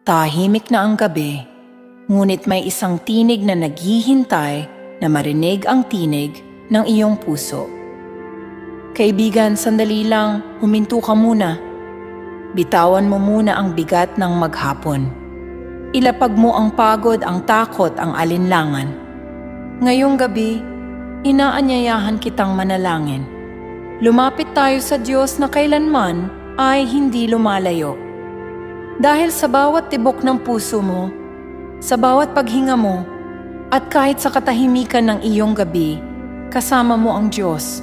Tahimik na ang gabi, ngunit may isang tinig na naghihintay na marinig ang tinig ng iyong puso. Kaibigan, sandali lang, huminto ka muna. Bitawan mo muna ang bigat ng maghapon. Ilapag mo ang pagod, ang takot, ang alinlangan. Ngayong gabi, inaanyayahan kitang manalangin. Lumapit tayo sa Diyos na kailanman ay hindi lumalayo. Dahil sa bawat tibok ng puso mo, sa bawat paghinga mo, at kahit sa katahimikan ng iyong gabi, kasama mo ang Diyos.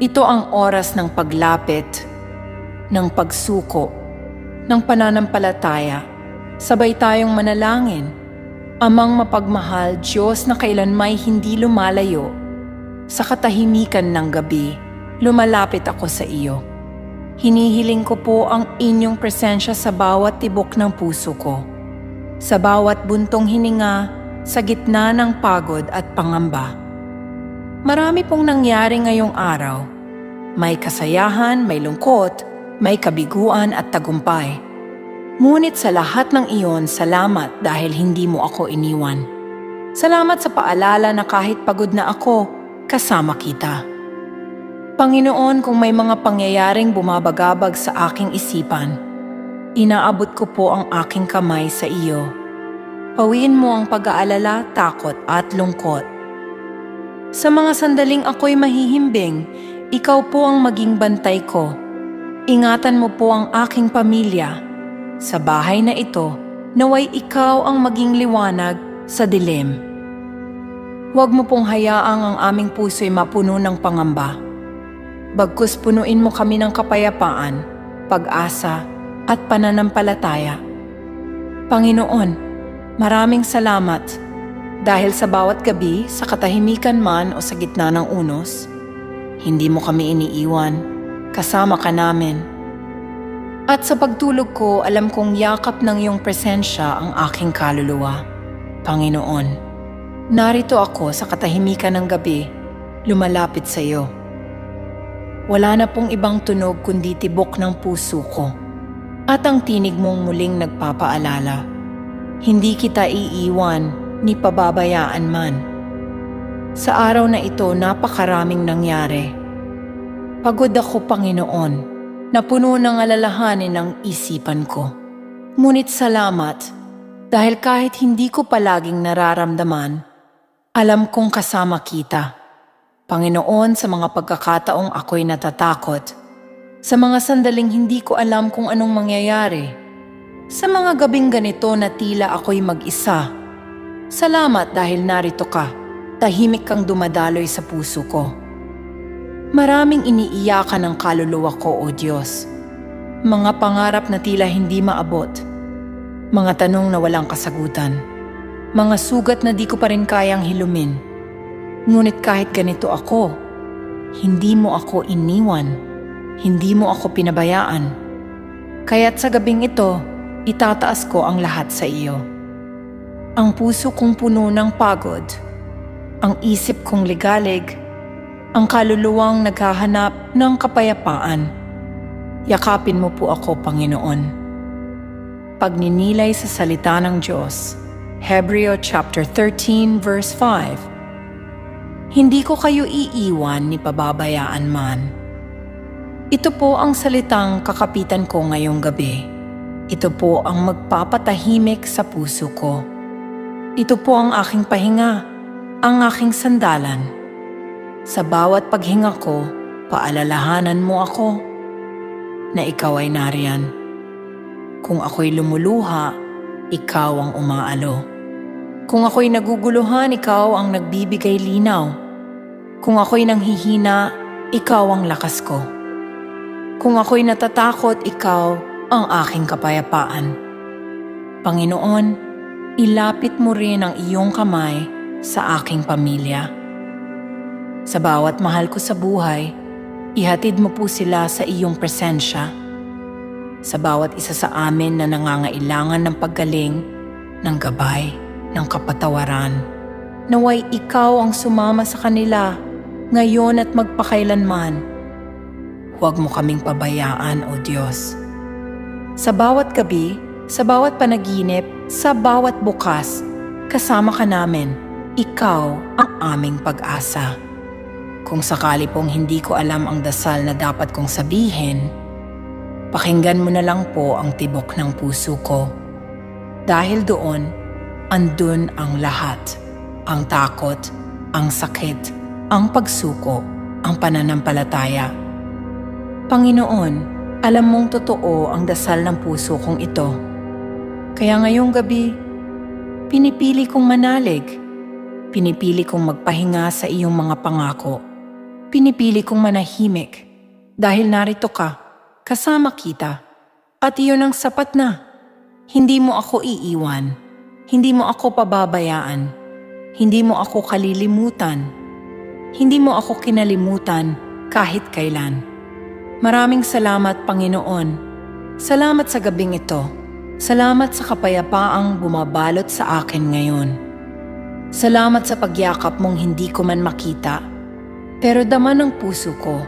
Ito ang oras ng paglapit, ng pagsuko, ng pananampalataya. Sabay tayong manalangin. Amang mapagmahal, Diyos na kailanmay hindi lumalayo. Sa katahimikan ng gabi, lumalapit ako sa iyo. Hinihiling ko po ang inyong presensya sa bawat tibok ng puso ko. Sa bawat buntong hininga, sa gitna ng pagod at pangamba. Marami pong nangyari ngayong araw. May kasayahan, may lungkot, may kabiguan at tagumpay. Ngunit sa lahat ng iyon, salamat dahil hindi mo ako iniwan. Salamat sa paalala na kahit pagod na ako, kasama kita. Panginoon, kung may mga pangyayaring bumabagabag sa aking isipan, inaabot ko po ang aking kamay sa iyo. Pawiin mo ang pag-aalala, takot at lungkot. Sa mga sandaling ako'y mahihimbing, ikaw po ang maging bantay ko. Ingatan mo po ang aking pamilya. Sa bahay na ito, naway ikaw ang maging liwanag sa dilim. Huwag mo pong hayaang ang aming puso'y mapuno ng pangamba. Bagkus punuin mo kami ng kapayapaan, pag-asa at pananampalataya. Panginoon, maraming salamat dahil sa bawat gabi, sa katahimikan man o sa gitna ng unos, hindi mo kami iniiwan, kasama ka namin. At sa pagtulog ko, alam kong yakap ng iyong presensya ang aking kaluluwa. Panginoon, narito ako sa katahimikan ng gabi, lumalapit sa iyo. Wala na pong ibang tunog kundi tibok ng puso ko. At ang tinig mong muling nagpapaalala. Hindi kita iiwan ni pababayaan man. Sa araw na ito, napakaraming nangyari. Pagod ako, Panginoon, na puno ng alalahanin ng isipan ko. Ngunit salamat, dahil kahit hindi ko palaging nararamdaman, alam kong kasama kita. Panginoon, sa mga pagkakataong ako'y natatakot, sa mga sandaling hindi ko alam kung anong mangyayari, sa mga gabing ganito na tila ako'y mag-isa, salamat dahil narito ka, tahimik kang dumadaloy sa puso ko. Maraming iniiyakan ng kaluluwa ko, O Diyos. Mga pangarap na tila hindi maabot. Mga tanong na walang kasagutan. Mga sugat na di ko pa rin kayang hilumin. Ngunit kahit ganito ako, hindi mo ako iniwan. Hindi mo ako pinabayaan. Kaya't sa gabing ito, itataas ko ang lahat sa iyo. Ang puso kong puno ng pagod, ang isip kong ligalig, ang kaluluwang naghahanap ng kapayapaan. Yakapin mo po ako, Panginoon. Pagninilay sa salita ng Diyos, Hebreo chapter 13 verse 5. Hindi ko kayo iiwan ni pababayaan man. Ito po ang salitang kakapitan ko ngayong gabi. Ito po ang magpapatahimik sa puso ko. Ito po ang aking pahinga, ang aking sandalan. Sa bawat paghinga ko, paalalahanan mo ako na ikaw ay nariyan. Kung ako'y lumuluha, ikaw ang umaalo. Kung ako'y naguguluhan, ikaw ang nagbibigay linaw. Kung ako'y nanghihina, ikaw ang lakas ko. Kung ako'y natatakot, ikaw ang aking kapayapaan. Panginoon, ilapit mo rin ang iyong kamay sa aking pamilya. Sa bawat mahal ko sa buhay, ihatid mo po sila sa iyong presensya. Sa bawat isa sa amin na nangangailangan ng paggaling, ng gabay, ng kapatawaran, naway ikaw ang sumama sa kanila ngayon at magpakailanman. Huwag mo kaming pabayaan, O Diyos. Sa bawat gabi, Sa bawat panaginip, sa bawat bukas, kasama ka namin. Ikaw ang aming pag-asa. Kung sakali pong hindi ko alam ang dasal na dapat kong sabihin, pakinggan mo na lang po ang tibok ng puso ko. Dahil doon, andun ang lahat. Ang takot, ang sakit, ang pagsuko, ang pananampalataya. Panginoon, alam mong totoo ang dasal ng puso kong ito. Kaya ngayong gabi, pinipili kong manalig. Pinipili kong magpahinga sa iyong mga pangako. Pinipili kong manahimik dahil narito ka, kasama kita. At iyon ang sapat na. Hindi mo ako iiwan. Hindi mo ako pababayaan. Hindi mo ako kalilimutan. Hindi mo ako kinalimutan kahit kailan. Maraming salamat, Panginoon. Salamat sa gabing ito. Salamat sa kapayapaang bumabalot sa akin ngayon. Salamat sa pagyakap mong hindi ko man makita, pero dama ng puso ko.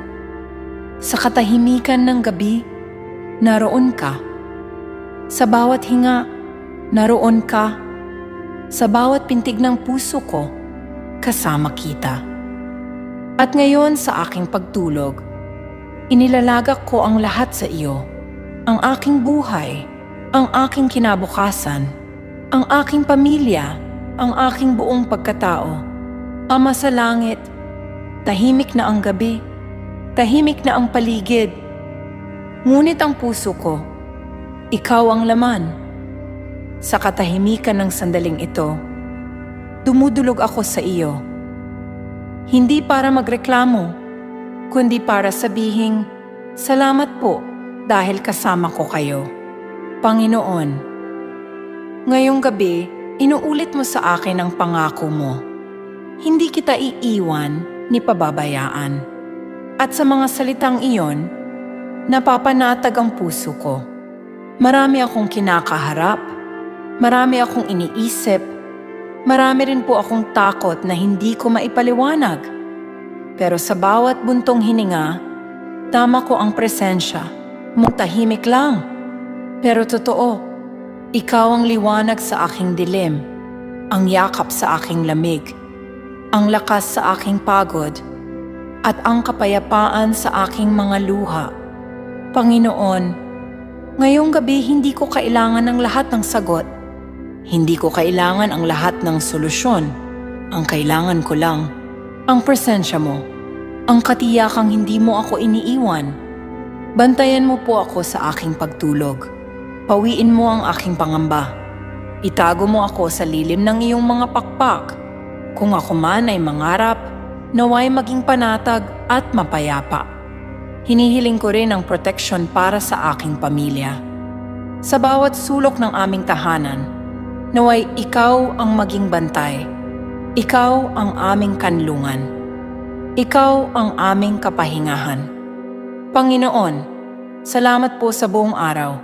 Sa katahimikan ng gabi, naroon ka. Sa bawat hinga, naroon ka. Sa bawat pintig ng puso ko, kasama kita. At ngayon sa aking pagtulog, inilalagak ko ang lahat sa iyo. Ang aking buhay, ang aking kinabukasan, ang aking pamilya, ang aking buong pagkatao. Ama sa langit, tahimik na ang gabi, tahimik na ang paligid. Ngunit ang puso ko, ikaw ang laman. Sa katahimikan ng sandaling ito, dumudulog ako sa iyo. Hindi para magreklamo, kundi para sabihing, Salamat po dahil kasama ko kayo. Panginoon, ngayong gabi, inuulit mo sa akin ang pangako mo. Hindi kita iiwan ni pababayaan. At sa mga salitang iyon, napapanatag ang puso ko. Marami akong kinakaharap, marami akong iniisip, marami rin po akong takot na hindi ko maipaliwanag. Pero sa bawat buntong hininga, tama ko ang presensya, mong tahimik lang. Pero totoo, ikaw ang liwanag sa aking dilim, ang yakap sa aking lamig, ang lakas sa aking pagod, at ang kapayapaan sa aking mga luha. Panginoon, ngayong gabi hindi ko kailangan ng lahat ng sagot. Hindi ko kailangan ang lahat ng solusyon. Ang kailangan ko lang, ang presensya mo. Ang katiyakang hindi mo ako iniiwan. Bantayan mo po ako sa aking pagtulog. Pawiin mo ang aking pangamba. Itago mo ako sa lilim ng iyong mga pakpak. Kung ako man ay mangarap, naway maging panatag at mapayapa. Hinihiling ko rin ang protection para sa aking pamilya. Sa bawat sulok ng aming tahanan, naway ikaw ang maging bantay. Ikaw ang aming kanlungan. Ikaw ang aming kapahingahan. Panginoon, salamat po sa buong araw,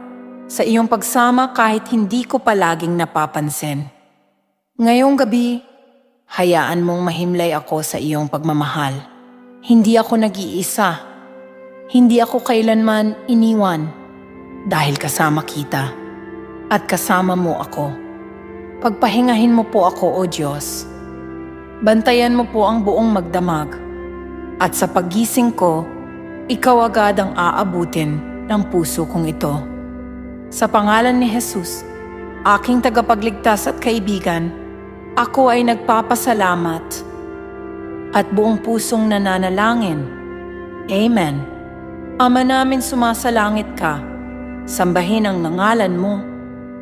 sa iyong pagsama kahit hindi ko palaging napapansin. Ngayong gabi, hayaan mong mahimlay ako sa iyong pagmamahal. Hindi ako nag-iisa. Hindi ako kailanman iniwan dahil kasama kita at kasama mo ako. Pagpahingahin mo po ako, O Diyos. Bantayan mo po ang buong magdamag. At sa paggising ko, ikaw agad ang aabutin ng puso kong ito. Sa pangalan ni Jesus, aking tagapagligtas at kaibigan, ako ay nagpapasalamat at buong pusong nananalangin. Amen. Ama namin sumasalangit ka, sambahin ang nangalan mo,